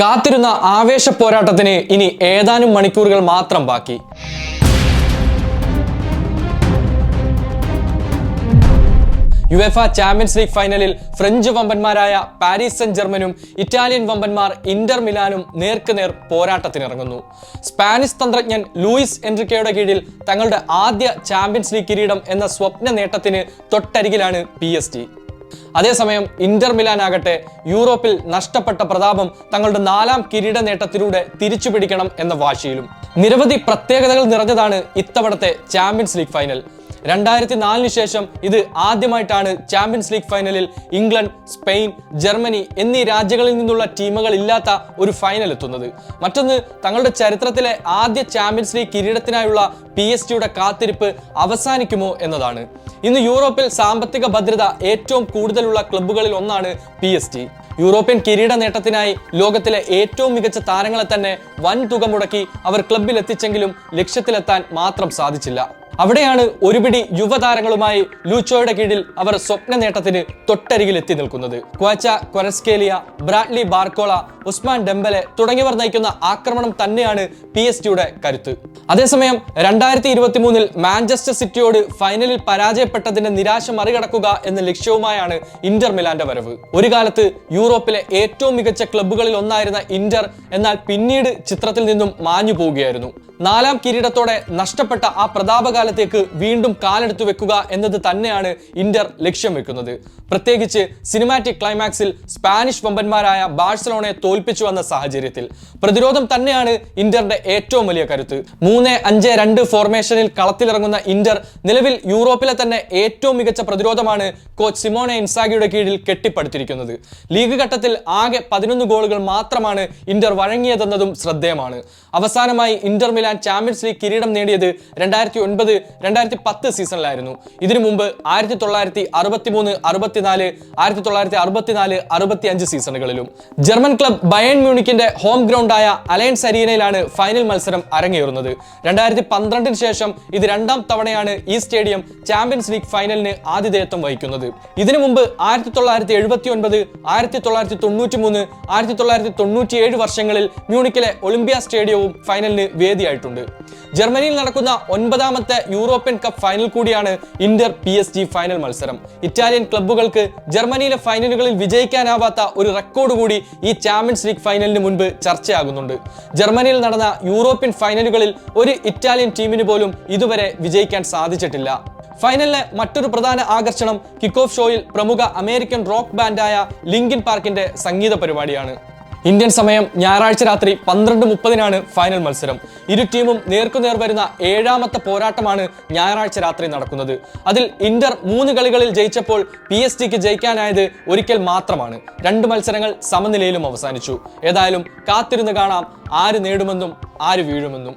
കാത്തിരുന്ന ആവേശ പോരാട്ടത്തിന് ഇനി ഏതാനും മണിക്കൂറുകൾ മാത്രം ബാക്കി. യുഎഫ ചാമ്പ്യൻസ് ലീഗ് ഫൈനലിൽ ഫ്രഞ്ച് വമ്പന്മാരായ പാരീസ് സെന്റ് ജർമ്മനും ഇറ്റാലിയൻ വമ്പന്മാർ ഇന്റർ മിലാനും നേർക്കുനേർ പോരാട്ടത്തിനിറങ്ങുന്നു. സ്പാനിഷ് തന്ത്രജ്ഞൻ ലൂയിസ് എൻറിക്കയുടെ കീഴിൽ തങ്ങളുടെ ആദ്യ ചാമ്പ്യൻസ് ലീഗ് കിരീടം എന്ന സ്വപ്ന നേട്ടത്തിന് തൊട്ടരികിലാണ് പി അതേസമയം ഇന്റർ മിലാൻ ആകട്ടെ യൂറോപ്പിൽ നഷ്ടപ്പെട്ട പ്രതാപം തങ്ങളുടെ നാലാം കിരീട നേട്ടത്തിലൂടെ തിരിച്ചു പിടിക്കണം എന്ന വാശിയിലും. നിരവധി പ്രത്യേകതകൾ നിറഞ്ഞതാണ് ഇത്തവണത്തെ ചാമ്പ്യൻസ് ലീഗ് ഫൈനൽ. രണ്ടായിരത്തി നാലിന് ശേഷം ഇത് ആദ്യമായിട്ടാണ് ചാമ്പ്യൻസ് ലീഗ് ഫൈനലിൽ ഇംഗ്ലണ്ട് സ്പെയിൻ ജർമ്മനി എന്നീ രാജ്യങ്ങളിൽ നിന്നുള്ള ടീമുകൾ ഇല്ലാത്ത ഒരു ഫൈനൽ എത്തുന്നത്. മറ്റൊന്ന് തങ്ങളുടെ ചരിത്രത്തിലെ ആദ്യ ചാമ്പ്യൻസ് ലീഗ് കിരീടത്തിനായുള്ള പി എസ് ടിയുടെ കാത്തിരിപ്പ് അവസാനിക്കുമോ എന്നതാണ്. ഇന്ന് യൂറോപ്പിൽ സാമ്പത്തിക ഭദ്രത ഏറ്റവും കൂടുതലുള്ള ക്ലബ്ബുകളിൽ ഒന്നാണ് പി എസ് ടി യൂറോപ്യൻ കിരീട നേട്ടത്തിനായി ലോകത്തിലെ ഏറ്റവും മികച്ച താരങ്ങളെ തന്നെ വൻ തുക മുടക്കി അവർ ക്ലബിൽ എത്തിച്ചെങ്കിലും ലക്ഷ്യത്തിലെത്താൻ മാത്രം സാധിച്ചില്ല. അവിടെയാണ് ഒരുപിടി യുവതാരങ്ങളുമായി ലൂച്ചോയുടെ കീഴിൽ അവർ സ്വപ്ന നേട്ടത്തിന് തൊട്ടരികിൽ എത്തി നിൽക്കുന്നത്. Kvicha Kvaratskhelia Bradley Barcola Ousmane Dembele തുടങ്ങിയവർ നയിക്കുന്ന ആക്രമണം തന്നെയാണ് പി എസ് ടിയുടെ കരുത്ത്. അതേസമയം രണ്ടായിരത്തി ഇരുപത്തി മൂന്നിൽ മാഞ്ചസ്റ്റർ സിറ്റിയോട് ഫൈനലിൽ പരാജയപ്പെട്ടതിന്റെ നിരാശ മറികടക്കുക എന്ന ലക്ഷ്യവുമായാണ് ഇന്റർ മിലാന്റെ വരവ്. ഒരു കാലത്ത് യൂറോപ്പിലെ ഏറ്റവും മികച്ച ക്ലബ്ബുകളിൽ ഒന്നായിരുന്ന ഇന്റർ എന്നാൽ പിന്നീട് ചിത്രത്തിൽ നിന്നും മാഞ്ഞു പോവുകയായിരുന്നു നാലാം കിരീടത്തോടെ നഷ്ടപ്പെട്ട ആ പ്രതാപകാലത്തേക്ക് വീണ്ടും കാലെടുത്ത് വെക്കുക എന്നത് തന്നെയാണ് ഇന്റർ ലക്ഷ്യം വെക്കുന്നത്. പ്രത്യേകിച്ച് സിനിമാറ്റിക് ക്ലൈമാക്സിൽ സ്പാനിഷ് വമ്പന്മാരായ ബാഴ്സലോണയെ തോൽപ്പിച്ചു വന്ന സാഹചര്യത്തിൽ. പ്രതിരോധം തന്നെയാണ് ഇന്ററിന്റെ ഏറ്റവും വലിയ കരുത്ത്. മൂന്ന് അഞ്ച് രണ്ട് ഫോർമേഷനിൽ കളത്തിലിറങ്ങുന്ന ഇന്റർ നിലവിൽ യൂറോപ്പിലെ തന്നെ ഏറ്റവും മികച്ച പ്രതിരോധമാണ് കോച്ച് സിമോണെ ഇൻസാഗിയുടെ കീഴിൽ കെട്ടിപ്പടുത്തിരിക്കുന്നത്. ലീഗ് ഘട്ടത്തിൽ ആകെ പതിനൊന്ന് ഗോളുകൾ മാത്രമാണ് ഇന്റർ വഴങ്ങിയതെന്നതും ശ്രദ്ധേയമാണ്. അവസാനമായി ഇന്റർ മിലാൻ ചാമ്പ്യൻസ് ലീഗ് കിരീടം നേടിയത് രണ്ടായിരത്തി ഒൻപത് രണ്ടായിരത്തി പത്ത് സീസണിലായിരുന്നു. ഇതിനു മുമ്പ് ആയിരത്തി തൊള്ളായിരത്തി അറുപത്തി മൂന്ന് അറുപത്തിനാല് ആയിരത്തി തൊള്ളായിരത്തി അറുപത്തിനാല് അറുപത്തി അഞ്ച് സീസണുകളിലും. ജർമ്മൻ ക്ലബ് ബയൺ മ്യൂണിക്കിന്റെ ഹോം ഗ്രൗണ്ടായ അലയൻസ് അരീനയിലാണ് ഫൈനൽ മത്സരം അരങ്ങേറുന്നത്. രണ്ടായിരത്തി പന്ത്രണ്ടിന് ശേഷം ഇത് രണ്ടാം തവണയാണ് ഈ സ്റ്റേഡിയം ചാമ്പ്യൻസ് ലീഗ് ഫൈനലിന് ആതിഥേയത്വം വഹിക്കുന്നത്. ഇതിനു മുമ്പ് ആയിരത്തി തൊള്ളായിരത്തി എഴുപത്തി ഒൻപത് ആയിരത്തി തൊള്ളായിരത്തി തൊണ്ണൂറ്റി മൂന്ന് ആയിരത്തി തൊള്ളായിരത്തി തൊണ്ണൂറ്റി ഏഴ് വർഷങ്ങളിൽ മ്യൂണിക്കിലെ ഒളിമ്പിയ സ്റ്റേഡിയവും ഫൈനലിന് വേദിയായിട്ടുണ്ട്. ജർമ്മനിയിൽ നടക്കുന്ന ഒൻപതാമത്തെ യൂറോപ്യൻ കപ്പ് ഫൈനൽ കൂടിയാണ് Inter P S G final മത്സരം. ഇറ്റാലിയൻ ക്ലബ്ബുകൾക്ക് ജർമ്മനിയിലെ ഫൈനലുകളിൽ വിജയിക്കാനാവാത്ത ഒരു റെക്കോർഡ് കൂടി ഈ ചാമ്പ്യൻസ് ലീഗ് ഫൈനലിന് മുൻപ് ചർച്ചയാകുന്നുണ്ട്. ജർമ്മനിയിൽ നടന്ന യൂറോപ്യൻ ഫൈനലുകളിൽ ഒരു ഇറ്റാലിയൻ ടീമിന് പോലും ഇതുവരെ വിജയിക്കാൻ സാധിച്ചിട്ടില്ല. ഫൈനലിലെ മറ്റൊരു പ്രധാന ആകർഷണം കിക്ക് ഓഫ് ഷോയിൽ പ്രമുഖ അമേരിക്കൻ റോക്ക് ബാൻഡായ ലിങ്കിൻ പാർക്കിന്റെ സംഗീത പരിപാടിയാണ്. ഇന്ത്യൻ സമയം ഞായറാഴ്ച രാത്രി പന്ത്രണ്ട് മുപ്പതിനാണ് ഫൈനൽ മത്സരം. ഇരു ടീമും നേർക്കുനേർ വരുന്ന ഏഴാമത്തെ പോരാട്ടമാണ് ഞായറാഴ്ച രാത്രി നടക്കുന്നത്. അതിൽ ഇന്റർ മൂന്ന് കളികളിൽ ജയിച്ചപ്പോൾ പി എസ് ടിക്ക് ജയിക്കാനായത് ഒരിക്കൽ മാത്രമാണ്. രണ്ട് മത്സരങ്ങൾ സമനിലയിലും അവസാനിച്ചു. ഏതായാലും കാത്തിരുന്ന് കാണാം ആര് നേടുമെന്നും ആര് വീഴുമെന്നും.